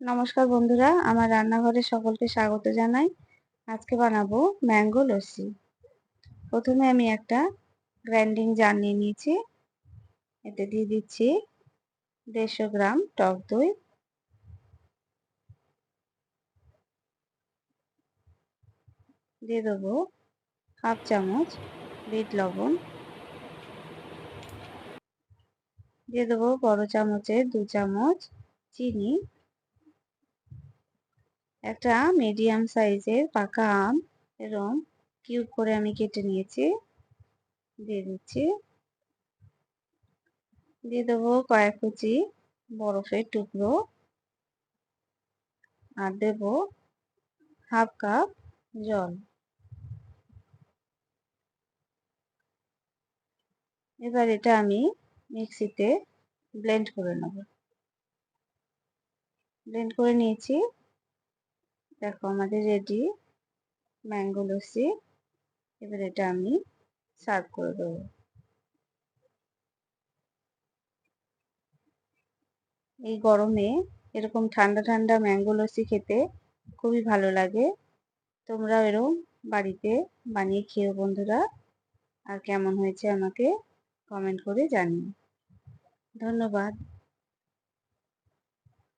নমস্কার বন্ধুরা, আমার রান্নাঘরে সকলকে স্বাগত জানাই। আজকে বানাবো ম্যাঙ্গো লস্যি। প্রথমে আমি একটা গ্রাইন্ডিং জার নিয়ে নিয়েছি। এতে দিয়ে দিচ্ছি দেড়শো গ্রাম টক দই। দিয়ে দেবো হাফ চামচ বিট লবণ। দিয়ে দেবো বড় চামচের দু চামচ চিনি। একটা মিডিয়াম সাইজের পাকা আম এরম কিউব করে আমি কেটে নিয়েছি। দিয়ে দিচ্ছি। দিয়ে দেবো কয়েক কুচি বরফের টুকরো। আর দেব হাফ কাপ জল। এবার এটা আমি মিক্সিতে ব্লেন্ড করে নেব। ব্লেন্ড করে নিয়েছি। দেখো আমাদের রেডি ম্যাঙ্গো লস্যি। এবার এটা আমি সার্ভ করে দেবো। এই গরমে এরকম ঠান্ডা ঠান্ডা ম্যাঙ্গো লস্যি খেতে খুবই ভালো লাগে। তোমরা এরকম বাড়িতে বানিয়ে খেও বন্ধুরা। আর কেমন হয়েছে আমাকে কমেন্ট করে জানিও। ধন্যবাদ।